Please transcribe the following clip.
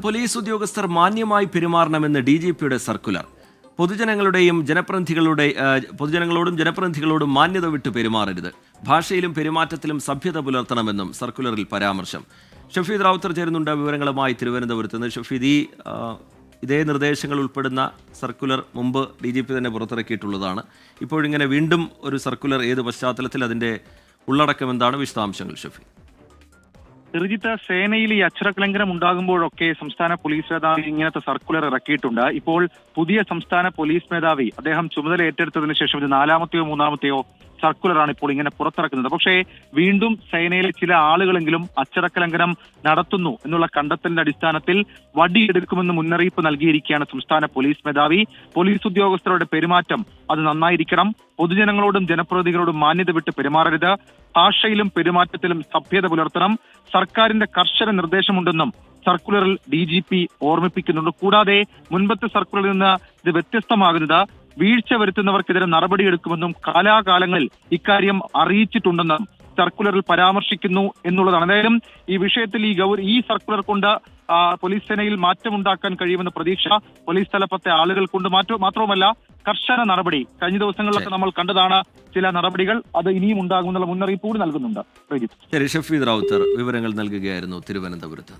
Police ഉദ്യോഗസ്ഥർ മാന്യമായി പെരുമാറണമെന്ന് ഡി ജി പിയുടെ സർക്കുലർ. പൊതുജനങ്ങളുടെയും ജനപ്രതിനിധികളുടെ പൊതുജനങ്ങളോടും ജനപ്രതിനിധികളോടും മാന്യത വിട്ട് പെരുമാറരുത്. ഭാഷയിലും പെരുമാറ്റത്തിലും സഭ്യത പുലർത്തണമെന്നും സർക്കുലറിൽ പരാമർശം. ഷഫീദ് റാവുത്തർ ചേരുന്നുണ്ട് വിവരങ്ങളുമായി തിരുവനന്തപുരത്ത് നിന്ന്. ഷഫീദ് ഈ ഇതേ നിർദ്ദേശങ്ങൾ ഉൾപ്പെടുന്ന സർക്കുലർ മുമ്പ് ഡി ജി പി തന്നെ പുറത്തിറക്കിയിട്ടുള്ളതാണ്. ഇപ്പോഴിങ്ങനെ വീണ്ടും ഒരു സർക്കുലർ ഏത് പശ്ചാത്തലത്തിൽ അതിന്റെ ഉള്ളടക്കം എന്താണ് വിശദാംശങ്ങൾ ഷഫീദ്? റിജിത്ത് സേനയിൽ ഈ അച്ചടക്കലംഘനം ഉണ്ടാകുമ്പോഴൊക്കെ സംസ്ഥാന പോലീസ് മേധാവി ഇങ്ങനത്തെ സർക്കുലർ ഇറക്കിയിട്ടുണ്ട്. ഇപ്പോൾ പുതിയ സംസ്ഥാന പോലീസ് മേധാവി അദ്ദേഹം ചുമതല ഏറ്റെടുത്തതിന് ശേഷം ഇത് നാലാമത്തെയോ മൂന്നാമത്തെയോ സർക്കുലറാണ് ഇപ്പോൾ ഇങ്ങനെ പുറത്തിറക്കുന്നത്. പക്ഷേ വീണ്ടും സേനയിലെ ചില ആളുകളെങ്കിലും അച്ചടക്കലംഘനം നടത്തുന്നു എന്നുള്ള കണ്ടെത്തലിന്റെ അടിസ്ഥാനത്തിൽ വടിയെടുക്കുമെന്ന് മുന്നറിയിപ്പ് നൽകിയിരിക്കുകയാണ് സംസ്ഥാന പോലീസ് മേധാവി. പോലീസ് ഉദ്യോഗസ്ഥരുടെ പെരുമാറ്റം അത് നന്നായിരിക്കണം. പൊതുജനങ്ങളോടും ജനപ്രതിനിധികളോടും മാന്യത വിട്ട് പെരുമാറരുത്. ഭാഷയിലും പെരുമാറ്റത്തിലും സഭ്യത പുലർത്തണം. സർക്കാരിന്റെ കർശന നിർദ്ദേശമുണ്ടെന്നും സർക്കുലറിൽ ഡി ജി പി ഓർമ്മിപ്പിക്കുന്നുണ്ട്. കൂടാതെ മുൻപത്തെ സർക്കുലറിൽ നിന്ന് ഇത് വ്യത്യസ്തമാകുന്നത് വീഴ്ച വരുത്തുന്നവർക്കെതിരെ നടപടിയെടുക്കുമെന്നും കാലാകാലങ്ങളിൽ ഇക്കാര്യം അറിയിച്ചിട്ടുണ്ടെന്നും സർക്കുലറിൽ പരാമർശിക്കുന്നു എന്നുള്ളതാണ്. എന്തായാലും ഈ വിഷയത്തിൽ ഈ ഗൗര ഈ സർക്കുലർ കൊണ്ട് പോലീസ് സേനയിൽ മാറ്റമുണ്ടാക്കാൻ കഴിയുമെന്ന പ്രതീക്ഷ പോലീസ് തലപ്പത്തെ ആളുകൾ കൊണ്ട് മാറ്റ മാത്രവുമല്ല കർശന നടപടി. കഴിഞ്ഞ ദിവസങ്ങളിലൊക്കെ നമ്മൾ കണ്ടതാണ് ചില നടപടികൾ അത് ഇനിയും ഉണ്ടാകുമെന്നുള്ള മുന്നറിയിപ്പ് കൂടി നൽകുന്നുണ്ട്. ശരി ഷഫീദ് റാവുത്തർ വിവരങ്ങൾ നൽകുകയായിരുന്നു തിരുവനന്തപുരത്ത്.